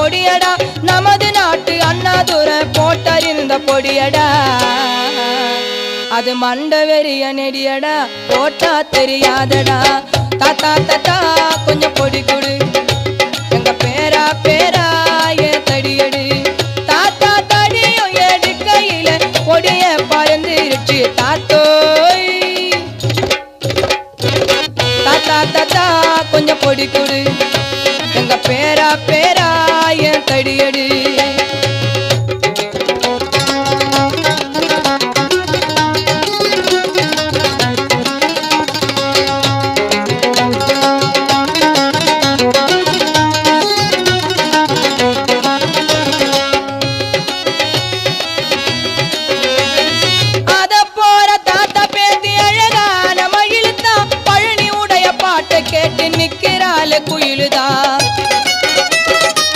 பொடியடா. நமது நாட்டு அண்ணாதுரை போட்டறிந்த பொடியடா. அது மண்ட வெறிய நெடியடா. போட்டா தெரியாதடா. தாத்தா தாத்தா கொஞ்சம் பொடி கொடு. எங்க பேரா பேரா ஏன் தடியடு தாத்தா தடியும் எடுக்கையில பொடிய பறந்துருச்சு தாத்தோய். தாத்தா தாத்தா கொஞ்சம் பொடி கொடு. பேரா பேரா என் தடியடு